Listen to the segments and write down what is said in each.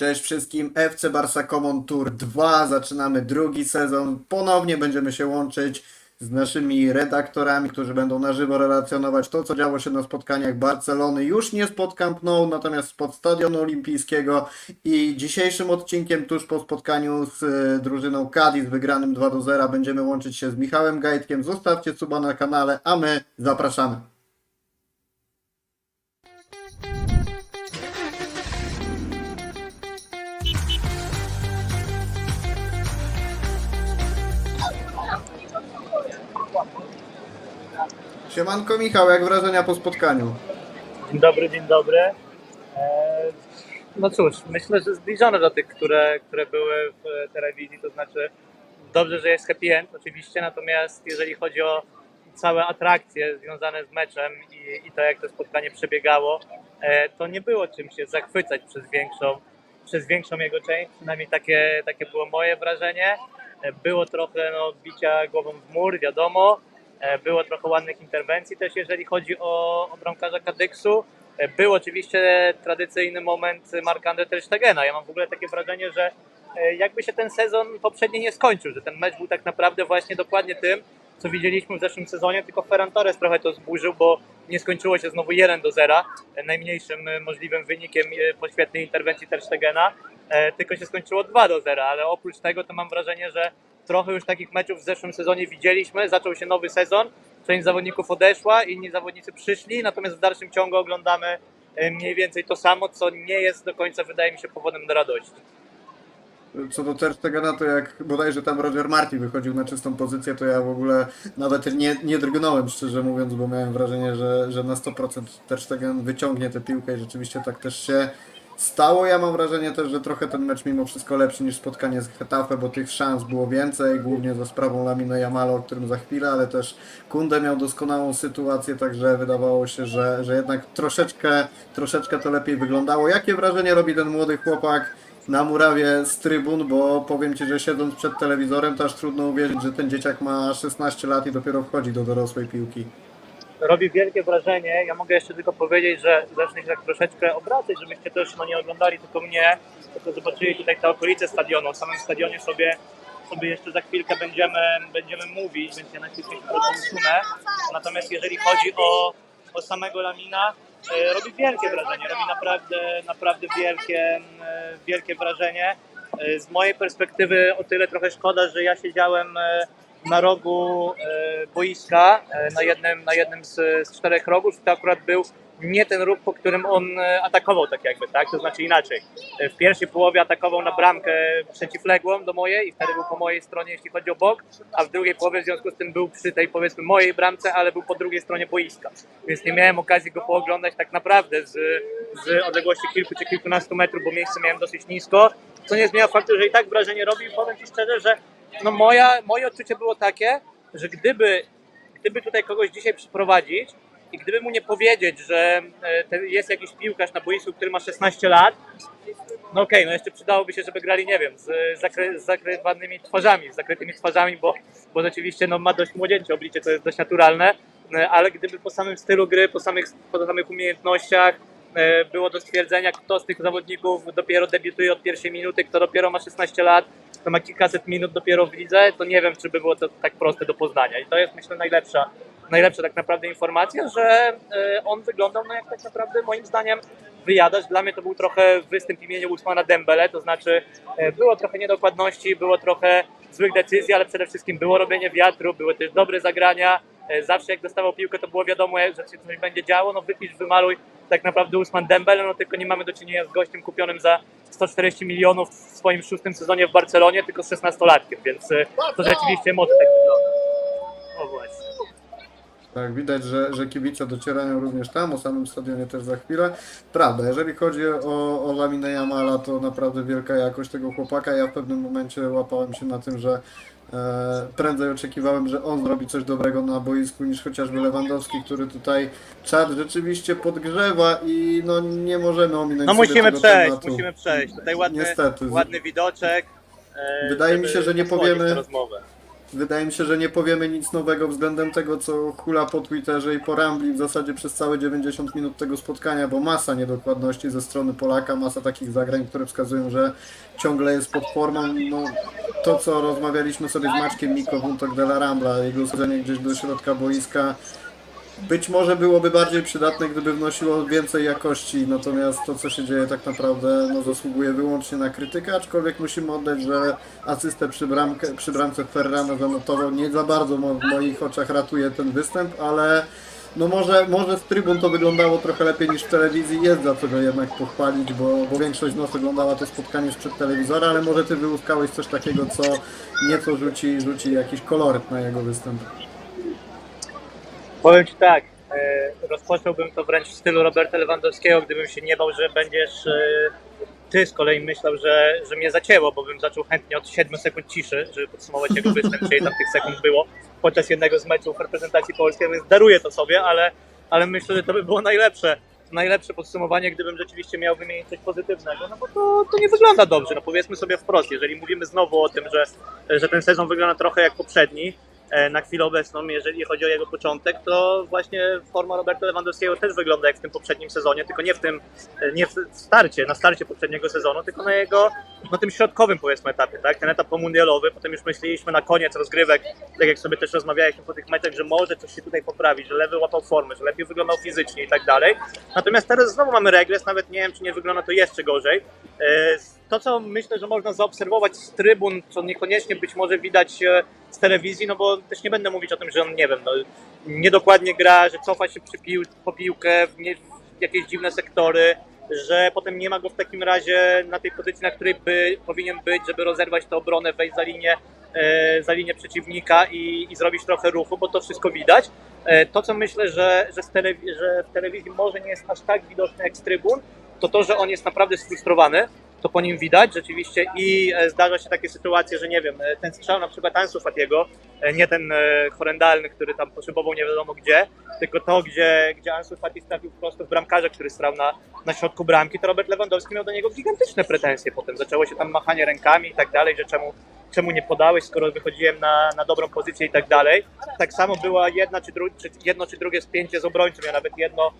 Cześć wszystkim, FC Barca Common Tour 2, zaczynamy drugi sezon. Ponownie będziemy się łączyć z naszymi redaktorami, którzy będą na żywo relacjonować to, co działo się na spotkaniach Barcelony. Już nie spod Camp Nou, natomiast spod Stadionu Olimpijskiego. I dzisiejszym odcinkiem, tuż po spotkaniu z e, drużyną Cadiz wygranym 2 do 0, będziemy łączyć się z Michałem Gajtkiem. Zostawcie suba na kanale, a my zapraszamy. Siemanko Michał, jak wrażenia po spotkaniu? Dzień dobry, dzień dobry. Eee, No cóż, myślę, że zbliżone do tych, które, które były w e, telewizji, to znaczy dobrze, że jest happy end oczywiście, natomiast jeżeli chodzi o całe atrakcje związane z meczem i, i to, jak to spotkanie przebiegało, e, to nie było czym się zachwycać przez większą, przez większą jego część, przynajmniej takie, takie było moje wrażenie. E, Było trochę no, bicia głową w mur, wiadomo, E, Było trochę ładnych interwencji też, jeżeli chodzi o, o bramkarza Kadyksu. E, Był oczywiście tradycyjny moment Mark-Andre Ter Stegena. Ja mam w ogóle takie wrażenie, że e, jakby się ten sezon poprzedni nie skończył, że ten mecz był tak naprawdę właśnie dokładnie tym, co widzieliśmy w zeszłym sezonie, tylko Ferran Torres trochę to zburzył, bo nie skończyło się znowu 1 do 0, e, najmniejszym e, możliwym wynikiem e, po świetnej interwencji Ter Stegena, e, tylko się skończyło 2 do 0, ale oprócz tego to mam wrażenie, że trochę już takich meczów w zeszłym sezonie widzieliśmy, zaczął się nowy sezon, część zawodników odeszła, inni zawodnicy przyszli, natomiast w dalszym ciągu oglądamy e, mniej więcej to samo, co nie jest do końca, wydaje mi się, powodem do radości. Co do Ter Stegena, to jak bodajże tam Roger Marti wychodził na czystą pozycję, to ja w ogóle nawet nie, nie drgnąłem, szczerze mówiąc, bo miałem wrażenie, że, że na 100% Ter Stegen wyciągnie tę piłkę i rzeczywiście tak też się stało. Ja mam wrażenie też, że trochę ten mecz mimo wszystko lepszy niż spotkanie z Getafe, bo tych szans było więcej, głównie za sprawą Lamine Jamala, o którym za chwilę, ale też Kunde miał doskonałą sytuację, także wydawało się, że, że jednak troszeczkę, troszeczkę to lepiej wyglądało. Jakie wrażenie robi ten młody chłopak? na murawie z trybun, bo powiem Ci, że siedząc przed telewizorem, to aż trudno uwierzyć, że ten dzieciak ma 16 lat i dopiero wchodzi do dorosłej piłki. Robi wielkie wrażenie. Ja mogę jeszcze tylko powiedzieć, że zacznę się tak troszeczkę obracać, żebyście też no, nie oglądali tylko mnie, tylko zobaczyli tutaj te okolice stadionu. O samym stadionie sobie, sobie jeszcze za chwilkę będziemy, będziemy mówić, więc ja na chwilkę się usunę. Natomiast jeżeli chodzi o, o samego Lamina, e, robi wielkie wrażenie, robi naprawdę, naprawdę wielkie, e, wielkie wrażenie. E, Z mojej perspektywy o tyle trochę szkoda, że ja siedziałem e, na rogu e, boiska, e, na jednym, na jednym z, z czterech rogów. To akurat był nie ten róg, po którym on e, atakował, tak jakby, tak? To znaczy inaczej. W pierwszej połowie atakował na bramkę przeciwległą do mojej i wtedy był po mojej stronie, jeśli chodzi o bok, a w drugiej połowie w związku z tym był przy tej powiedzmy mojej bramce, ale był po drugiej stronie boiska. Więc nie miałem okazji go pooglądać tak naprawdę z, z odległości kilku czy kilkunastu metrów, bo miejsce miałem dosyć nisko, co nie zmienia faktu, że i tak wrażenie robi. Powiem Ci szczerze, że no moja, moje odczucie było takie, że gdyby, gdyby tutaj kogoś dzisiaj przyprowadzić i gdyby mu nie powiedzieć, że e, jest jakiś piłkarz na boisku, który ma 16 lat, no okej, no jeszcze przydałoby się, żeby grali, nie wiem, z, zakry, z zakrywanymi twarzami, z zakrytymi twarzami, bo, bo rzeczywiście no, ma dość młodzieńcze oblicze, to jest dość naturalne, e, ale gdyby po samym stylu gry, po samych, po samych umiejętnościach e, było do stwierdzenia, kto z tych zawodników dopiero debiutuje od pierwszej minuty, kto dopiero ma 16 lat, kto ma kilkaset minut dopiero w lidze, to nie wiem, czy by było to tak proste do poznania. I to jest, myślę, najlepsza, najlepsza tak naprawdę informacja, że e, on wyglądał no, jak tak naprawdę moim zdaniem wyjadać. Dla mnie to był trochę występ imienia Usmana Dembele, to znaczy e, było trochę niedokładności, było trochę złych decyzji, ale przede wszystkim było robienie wiatru, były też dobre zagrania. E, Zawsze jak dostawał piłkę, to było wiadomo, że się coś będzie działo. No wypisz, wymaluj tak naprawdę Usman Dembele, no tylko nie mamy do czynienia z gościem kupionym za 140 milionów w swoim szóstym sezonie w Barcelonie, tylko z 16-latkiem, więc e, to rzeczywiście może tak wyglądać. O właśnie. Tak, widać, że, że kibice docierają również tam, o samym stadionie też za chwilę. Prawda, jeżeli chodzi o, o Laminę Jamala, to naprawdę wielka jakość tego chłopaka. Ja w pewnym momencie łapałem się na tym, że e, prędzej oczekiwałem, że on zrobi coś dobrego na boisku niż chociażby Lewandowski, który tutaj czat rzeczywiście podgrzewa i no nie możemy ominąć No musimy tego przejść, tematu. musimy przejść. Tutaj ładny, Niestety. ładny widoczek. e, Wydaje mi żeby się, że nie powiemy- tę rozmowę. Wydaje mi się, że nie powiemy nic nowego względem tego, co hula po Twitterze i po Rambli w zasadzie przez całe 90 minut tego spotkania, bo masa niedokładności ze strony Polaka, masa takich zagrań, które wskazują, że ciągle jest pod formą. No, to, co rozmawialiśmy sobie z Maćkiem Miko Wuntok de la Rambla, jego usadzenie gdzieś do środka boiska, być może byłoby bardziej przydatne, gdyby wnosiło więcej jakości, natomiast to, co się dzieje tak naprawdę, no, zasługuje wyłącznie na krytykę, aczkolwiek musimy oddać, że asystę przy, bramkę, przy bramce Ferrana zanotował nie za bardzo w moich oczach ratuje ten występ, ale no może, może z trybun to wyglądało trochę lepiej niż w telewizji, jest za co go jednak pochwalić, bo, bo większość z nas oglądała to spotkanie sprzed telewizora, ale może ty wyłuskałeś coś takiego, co nieco rzuci, rzuci jakiś koloryt na jego występ. Powiem Ci tak, e, rozpocząłbym to wręcz w stylu Roberta Lewandowskiego, gdybym się nie bał, że będziesz e, Ty z kolei myślał, że, że mnie zacięło, bo bym zaczął chętnie od 7 sekund ciszy, żeby podsumować jego występ, czyli tam tych sekund było podczas jednego z meczów reprezentacji polskiej, więc daruję to sobie, ale, ale myślę, że to by było najlepsze. Najlepsze podsumowanie, gdybym rzeczywiście miał wymienić coś pozytywnego, no bo to, to nie wygląda dobrze. No powiedzmy sobie wprost, jeżeli mówimy znowu o tym, że, że ten sezon wygląda trochę jak poprzedni, na chwilę obecną, jeżeli chodzi o jego początek, to właśnie forma Roberta Lewandowskiego też wygląda jak w tym poprzednim sezonie, tylko nie w tym, e, nie w starcie, na starcie poprzedniego sezonu, tylko na jego, na tym środkowym powiedzmy etapie, tak? Ten etap pomundialowy, potem już myśleliśmy na koniec rozgrywek, tak jak sobie też rozmawialiśmy po tych meczach, że może coś się tutaj poprawić, że lewy łapał formę, że lepiej wyglądał fizycznie i tak dalej. Natomiast teraz znowu mamy regres, nawet nie wiem, czy nie wygląda to jeszcze gorzej. E, To, co myślę, że można zaobserwować z trybun, co niekoniecznie być może widać e, telewizji, no bo też nie będę mówić o tym, że on, nie wiem, no, niedokładnie gra, że cofa się przy pił, po piłkę w, nie, w jakieś dziwne sektory, że potem nie ma go w takim razie na tej pozycji, na której by, powinien być, żeby rozerwać tę obronę, wejść za linię, e, za linię przeciwnika i, i zrobić trochę ruchu, bo to wszystko widać. E, to, co myślę, że, że, telewi- że w telewizji może nie jest aż tak widoczne jak z trybun, to to, że on jest naprawdę sfrustrowany, to po nim widać rzeczywiście i e, zdarza się takie sytuacje, że nie wiem, e, ten strzał na przykład Ansu Fatiego, e, nie ten horrendalny, który tam poszybował nie wiadomo gdzie, tylko to, gdzie, gdzie Ansu Fati trafił prosto w bramkarza, który strał na, na środku bramki, to Robert Lewandowski miał do niego gigantyczne pretensje potem. Zaczęło się tam machanie rękami i tak dalej, że czemu, czemu nie podałeś, skoro wychodziłem na, na dobrą pozycję i tak dalej. Tak samo była jedna czy, dru, czy jedno czy drugie spięcie z obrońcą, ja nawet jedno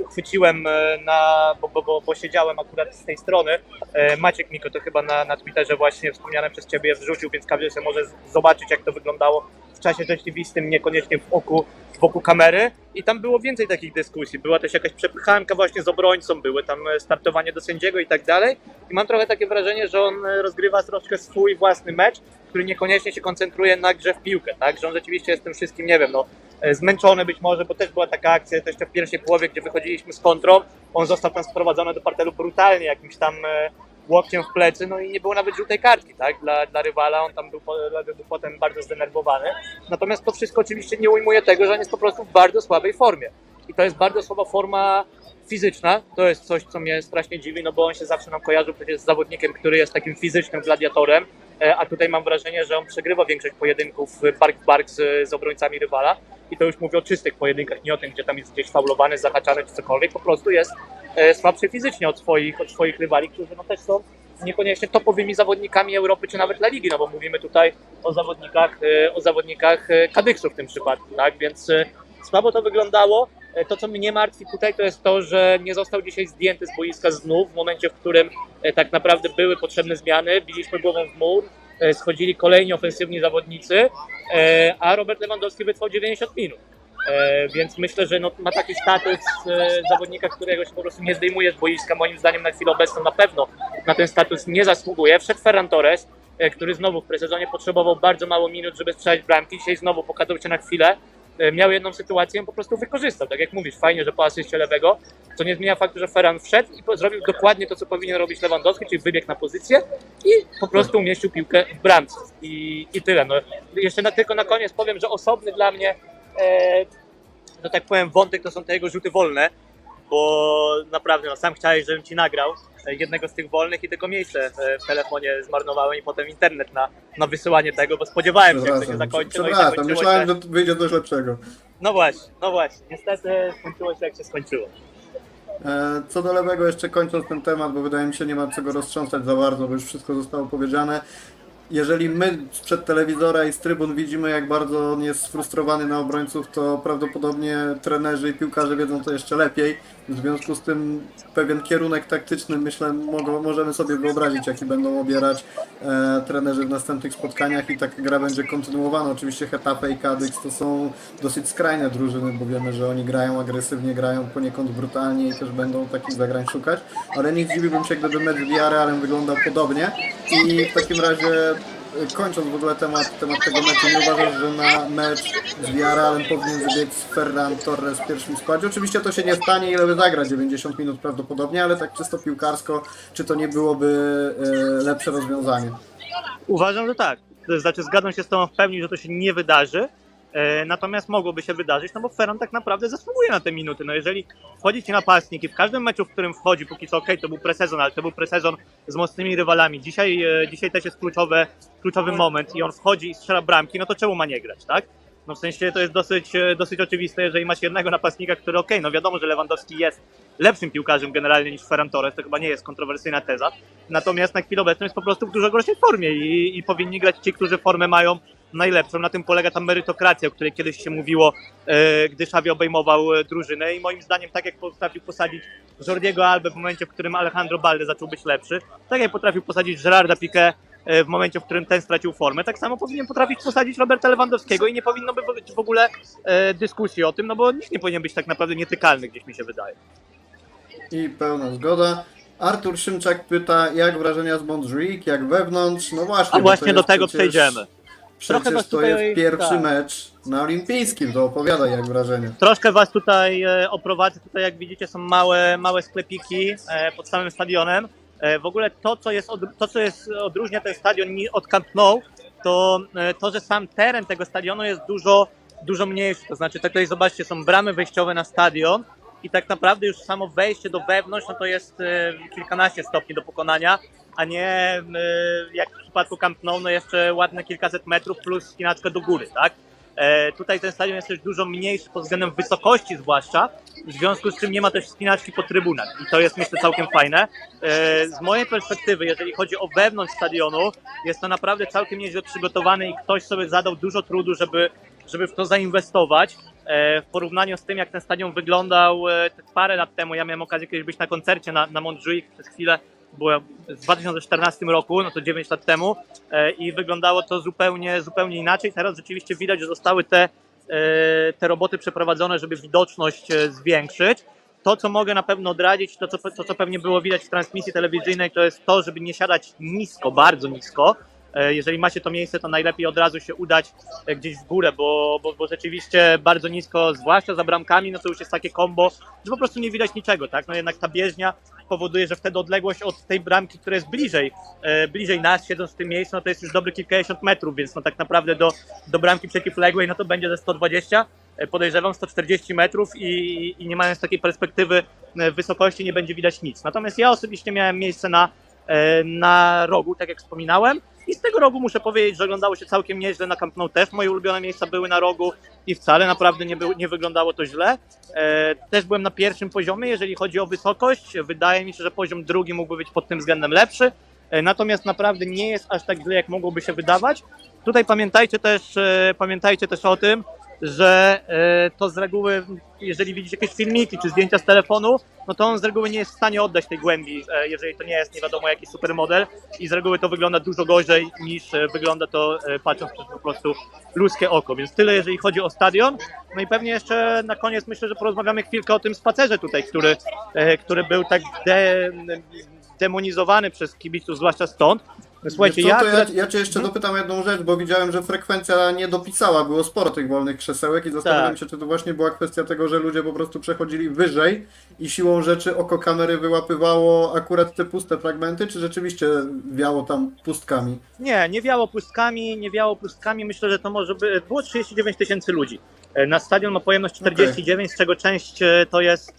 uchwyciłem e, na, bo, bo, bo, bo siedziałem akurat z tej strony. E, Maciek Miko to chyba na, na Twitterze właśnie wspomniane przez Ciebie wrzucił, więc każdy sobie może zobaczyć jak to wyglądało w czasie rzeczywistym, niekoniecznie w oku, wokół kamery i tam było więcej takich dyskusji. Była też jakaś przepychanka właśnie z obrońcą, były tam e, startowanie do sędziego i tak dalej. I mam trochę takie wrażenie, że on e, rozgrywa troszkę swój własny mecz, który niekoniecznie się koncentruje na grze w piłkę, tak? Że on rzeczywiście jest tym wszystkim, nie wiem, no, e, zmęczony być może, bo też była taka akcja też w pierwszej połowie, gdzie wychodziliśmy z kontrą, on został tam sprowadzony do parteru brutalnie jakimś tam e, łokciem w plecy, no i nie było nawet żółtej kartki, tak, dla, dla rywala, on tam był, był potem bardzo zdenerwowany, natomiast to wszystko oczywiście nie ujmuje tego, że on jest po prostu w bardzo słabej formie. I to jest bardzo słaba forma fizyczna, to jest coś, co mnie strasznie dziwi, no bo on się zawsze nam kojarzył przecież z zawodnikiem, który jest takim fizycznym gladiatorem, e, a tutaj mam wrażenie, że on przegrywa większość pojedynków bark w bark z, z obrońcami rywala. I to już mówię o czystych pojedynkach, nie o tym, gdzie tam jest gdzieś faulowany, zahaczany czy cokolwiek, po prostu jest e, słabszy fizycznie od swoich, od swoich rywali, którzy no też są niekoniecznie topowymi zawodnikami Europy czy nawet La Ligi, no bo mówimy tutaj o zawodnikach, e, o zawodnikach e, Kadyksu w tym przypadku, tak, więc e, słabo to wyglądało. E, To, co mnie martwi tutaj, to jest to, że nie został dzisiaj zdjęty z boiska znów w momencie, w którym e, tak naprawdę były potrzebne zmiany, biliśmy głową w mur, e, schodzili kolejni ofensywni zawodnicy, a Robert Lewandowski wytrwał 90 minut. Więc myślę, że no, ma taki status zawodnika, którego się po prostu nie zdejmuje z boiska. Moim zdaniem na chwilę obecną na pewno na ten status nie zasługuje. Wszedł Ferran Torres, który znowu w presezonie potrzebował bardzo mało minut, żeby strzelać bramki. Dzisiaj znowu pokazał się na chwilę. E, Miał jedną sytuację, po prostu wykorzystał. Tak jak mówisz, fajnie, że po asyście lewego, co nie zmienia faktu, że Ferran wszedł i zrobił dokładnie to, co powinien robić Lewandowski, czyli wybiegł na pozycję i po prostu umieścił piłkę w bramce. I, i tyle. No, jeszcze na, tylko na koniec powiem, że osobny dla mnie e, że tak powiem, wątek to są te jego rzuty wolne, bo naprawdę no, sam chciałeś, żebym ci nagrał jednego z tych wolnych i tylko miejsce e, w telefonie zmarnowałem i potem internet na, na wysyłanie tego, bo spodziewałem się, jak to się zakończy. No, i zakończyło myślałem, się. że wyjdzie coś lepszego. no właśnie, no właśnie. Niestety skończyło się jak się skończyło. E, Co do lewego, jeszcze kończąc ten temat, bo wydaje mi się, nie ma co go roztrząsać za bardzo, bo już wszystko zostało powiedziane. Jeżeli my sprzed telewizora i z trybun widzimy, jak bardzo on jest sfrustrowany na obrońców, to prawdopodobnie trenerzy i piłkarze wiedzą to jeszcze lepiej. W związku z tym pewien kierunek taktyczny, myślę, mogą, możemy sobie wyobrazić, jaki będą obierać e, trenerzy w następnych spotkaniach i tak gra będzie kontynuowana. Oczywiście Hetafe i Cadix to są dosyć skrajne drużyny, bo wiemy, że oni grają agresywnie, grają poniekąd brutalnie i też będą takich zagrań szukać, ale nie zdziwiłbym się, gdyby mecz z Villarrealem wyglądał podobnie i w takim razie kończąc w ogóle temat, temat tego meczu, nie uważasz, że na mecz z Villarrealem powinien wybiec Ferran Torres w pierwszym składzie? Oczywiście to się nie stanie, ile zagra, 90 minut prawdopodobnie, ale tak czysto piłkarsko, czy to nie byłoby e, lepsze rozwiązanie? Uważam, że tak. Znaczy zgadzam się z Tobą w pełni, że to się nie wydarzy. E, Natomiast mogłoby się wydarzyć, no bo Ferran tak naprawdę zasługuje na te minuty. No jeżeli wchodzi ci napastnik i w każdym meczu, w którym wchodzi, póki co okej, to był presezon, ale to był presezon z mocnymi rywalami. Dzisiaj, e, dzisiaj też jest kluczowe, kluczowy moment i on wchodzi i strzela bramki, no to czemu ma nie grać, tak? No w sensie to jest dosyć, e, dosyć oczywiste, jeżeli masz jednego napastnika, który okej, no wiadomo, że Lewandowski jest lepszym piłkarzem generalnie niż Ferran Torres, to chyba nie jest kontrowersyjna teza. Natomiast na chwilę obecną jest po prostu w dużo gorszej formie i, i powinni grać ci, którzy formę mają najlepszą. Na tym polega ta merytokracja, o której kiedyś się mówiło, e, gdy Xavi obejmował e, drużynę i moim zdaniem tak jak potrafił posadzić Jordiego Albę w momencie, w którym Alejandro Balde zaczął być lepszy, tak jak potrafił posadzić Gerarda Piqué e, w momencie, w którym ten stracił formę, tak samo powinien potrafić posadzić Roberta Lewandowskiego i nie powinno być w ogóle dyskusji o tym, no bo nikt nie powinien być tak naprawdę nietykalny, gdzieś mi się wydaje. I pełna zgoda. Artur Szymczak pyta, jak wrażenia z Montjuic, jak wewnątrz? No właśnie. A właśnie do tego przecież- przejdziemy. Przecież was to tutaj- jest pierwszy tak. mecz na olimpijskim, to opowiadaj jak wrażenia. Troszkę Was tutaj e, oprowadzę. Tutaj, jak widzicie, są małe, małe sklepiki e, pod samym stadionem. E, W ogóle to, co jest, od, to, co jest odróżnia ten stadion ni- od Camp Nou, to e, to, że sam teren tego stadionu jest dużo, dużo mniejszy. To znaczy, tutaj zobaczcie, są bramy wejściowe na stadion i tak naprawdę już samo wejście do wewnątrz, no to jest e, kilkanaście stopni do pokonania, a nie e, jak w przypadku Camp Nou, no jeszcze ładne kilkaset metrów plus spinaczkę do góry, tak? E, tutaj ten stadion jest też dużo mniejszy pod względem wysokości zwłaszcza, w związku z czym nie ma też spinaczki po trybunach i to jest myślę całkiem fajne. Z mojej perspektywy, jeżeli chodzi o wewnątrz stadionu, jest to naprawdę całkiem nieźle przygotowane i ktoś sobie zadał dużo trudu, żeby, żeby w to zainwestować. E, w porównaniu z tym, jak ten stadion wyglądał e, parę lat temu, ja miałem okazję kiedyś być na koncercie na, na Montjuic przez chwilę, było w 2014 roku, no to 9 lat temu e, i wyglądało to zupełnie, zupełnie inaczej. Teraz rzeczywiście widać, że zostały te, te roboty przeprowadzone, żeby widoczność zwiększyć. To, co mogę na pewno odradzić, to co, to, co pewnie było widać w transmisji telewizyjnej, to jest to, żeby nie siadać nisko, bardzo nisko. E, Jeżeli macie to miejsce, to najlepiej od razu się udać e, gdzieś w górę, bo, bo, bo rzeczywiście bardzo nisko, zwłaszcza za bramkami, no to już jest takie kombo, że po prostu nie widać niczego, tak? No jednak ta bieżnia powoduje, że wtedy odległość od tej bramki, która jest bliżej, e, bliżej nas, siedząc w tym miejscu, no to jest już dobry kilkadziesiąt metrów, więc no tak naprawdę do, do bramki przeciwległej, no to będzie ze 120, e, podejrzewam 140 metrów i, i nie mając takiej perspektywy wysokości nie będzie widać nic. Natomiast ja osobiście miałem miejsce na, na rogu, tak jak wspominałem, i z tego rogu muszę powiedzieć, że oglądało się całkiem nieźle na Camp Nou też. Moje ulubione miejsca były na rogu i wcale naprawdę nie, nie wyglądało to źle. E, też byłem na pierwszym poziomie, jeżeli chodzi o wysokość. Wydaje mi się, że poziom drugi mógłby być pod tym względem lepszy. E, natomiast naprawdę nie jest aż tak źle, jak mogłoby się wydawać. Tutaj pamiętajcie też, e, pamiętajcie też o tym, że e, to z reguły, jeżeli widzicie jakieś filmiki czy zdjęcia z telefonu, no to on z reguły nie jest w stanie oddać tej głębi, e, jeżeli to nie jest nie wiadomo jaki supermodel i z reguły to wygląda dużo gorzej niż e, wygląda to patrząc przez po prostu ludzkie oko. Więc tyle jeżeli chodzi o stadion. No i pewnie jeszcze na koniec myślę, że porozmawiamy chwilkę o tym spacerze tutaj, który, który był tak de, demonizowany przez kibiców, zwłaszcza stąd. Słuchajcie, Wiesz co, ja, to ja, ja cię jeszcze dopytam jedną rzecz, bo widziałem, że frekwencja nie dopisała, było sporo tych wolnych krzesełek i zastanawiam Tak. się, czy to właśnie była kwestia tego, że ludzie po prostu przechodzili wyżej i siłą rzeczy oko kamery wyłapywało akurat te puste fragmenty, czy rzeczywiście wiało tam pustkami? Nie, nie wiało pustkami, nie wiało pustkami. Myślę, że to może by. Było 39 tysięcy ludzi. E, Na stadion ma pojemność 49, z czego część e, to jest.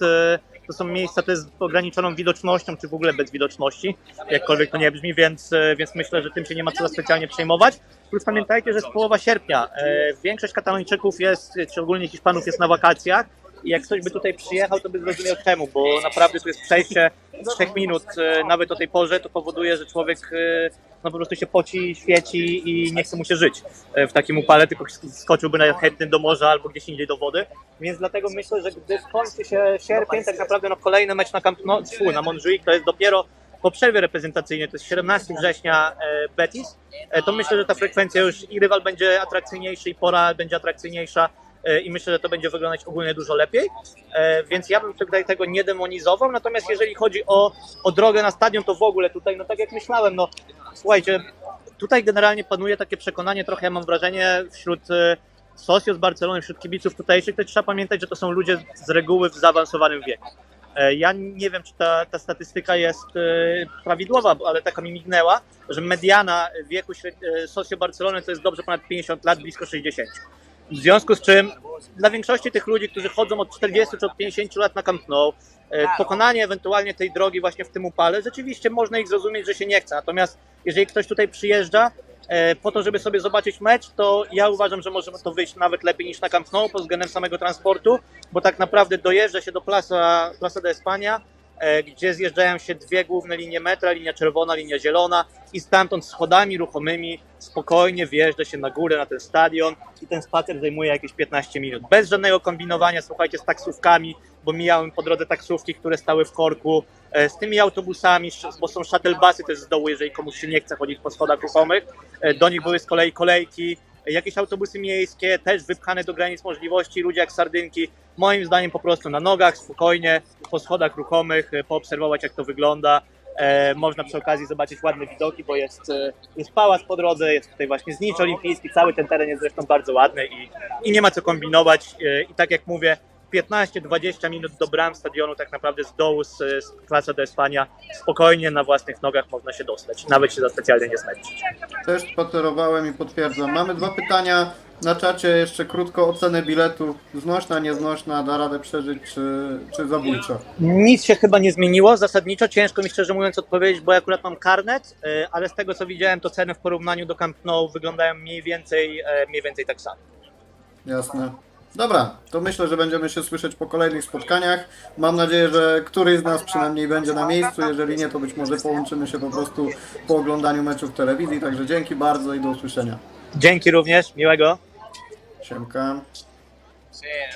To są miejsca te z ograniczoną widocznością, czy w ogóle bez widoczności, jakkolwiek to nie brzmi, więc, e, więc myślę, że tym się nie ma co specjalnie przejmować. Plus pamiętajcie, że jest połowa sierpnia. E, Większość Katalończyków jest, czy ogólnie Hiszpanów jest na wakacjach I jak ktoś by tutaj przyjechał, to by zrozumiał czemu, bo naprawdę tu jest przejście trzech minut, e, nawet o tej porze, to powoduje, że człowiek e, no po prostu się poci, świeci i nie chce mu się żyć e, w takim upale, tylko skoczyłby najchętniej do morza albo gdzieś indziej do wody. Więc dlatego myślę, że gdy skończy się sierpień, tak naprawdę no kolejny mecz na Camp Nou, fu, na Montjuic to jest dopiero po przerwie reprezentacyjnej, to jest 17 września Betis, to myślę, że ta frekwencja już i rywal będzie atrakcyjniejszy i pora będzie atrakcyjniejsza i myślę, że to będzie wyglądać ogólnie dużo lepiej, E, więc ja bym tutaj tego nie demonizował, natomiast jeżeli chodzi o, o drogę na stadion, to w ogóle tutaj, no tak jak myślałem, no słuchajcie, tutaj generalnie panuje takie przekonanie, trochę ja mam wrażenie wśród e, socio z Barcelony, wśród kibiców tutejszych, to trzeba pamiętać, że to są ludzie z reguły w zaawansowanym wieku. E, Ja nie wiem, czy ta, ta statystyka jest e, prawidłowa, ale taka mi mignęła, że mediana wieku e, socio Barcelony to jest dobrze ponad 50 lat, blisko 60. W związku z czym dla większości tych ludzi, którzy chodzą od 40 czy od 50 lat na Camp Nou, e, pokonanie ewentualnie tej drogi właśnie w tym upale, rzeczywiście można ich zrozumieć, że się nie chce. Natomiast jeżeli ktoś tutaj przyjeżdża e, po to, żeby sobie zobaczyć mecz, to ja uważam, że może to wyjść nawet lepiej niż na Camp Nou pod względem samego transportu, bo tak naprawdę dojeżdża się do Plaza, Plaza de España, gdzie zjeżdżają się dwie główne linie metra, linia czerwona, linia zielona i stamtąd schodami ruchomymi spokojnie wjeżdża się na górę, na ten stadion i ten spacer zajmuje jakieś 15 minut. Bez żadnego kombinowania, słuchajcie, z taksówkami, bo mijałem po drodze taksówki, które stały w korku, e, z tymi autobusami, bo są shuttle busy też z dołu, jeżeli komuś się nie chce chodzić po schodach ruchomych. E, Do nich były z kolei kolejki, e, jakieś autobusy miejskie, też wypchane do granic możliwości, ludzie jak sardynki. Moim zdaniem po prostu na nogach, spokojnie, po schodach ruchomych, e, poobserwować jak to wygląda. E, można przy okazji zobaczyć ładne widoki, bo jest, e, jest pałac po drodze, jest tutaj właśnie znicz olimpijski, cały ten teren jest zresztą bardzo ładny i, i nie ma co kombinować. E, I tak jak mówię, 15-20 minut do bram stadionu tak naprawdę z dołu, z, z Plaza de España, spokojnie na własnych nogach można się dostać, nawet się za specjalnie nie zmęczyć. Też spacerowałem i potwierdzam. Mamy dwa pytania na czacie, jeszcze krótko ocenę biletu. Znośna, nieznośna, da radę przeżyć, czy, czy zabójcza? Nic się chyba nie zmieniło zasadniczo, ciężko mi szczerze mówiąc odpowiedzieć, bo ja akurat mam karnet, e, ale z tego co widziałem, to ceny w porównaniu do Camp Nou wyglądają mniej więcej, e, mniej więcej tak samo. Jasne. Dobra, to myślę, że będziemy się słyszeć po kolejnych spotkaniach. Mam nadzieję, że któryś z nas przynajmniej będzie na miejscu. Jeżeli nie, to być może połączymy się po prostu po oglądaniu meczów w telewizji. Także dzięki bardzo i do usłyszenia. Dzięki również, miłego. Siemka.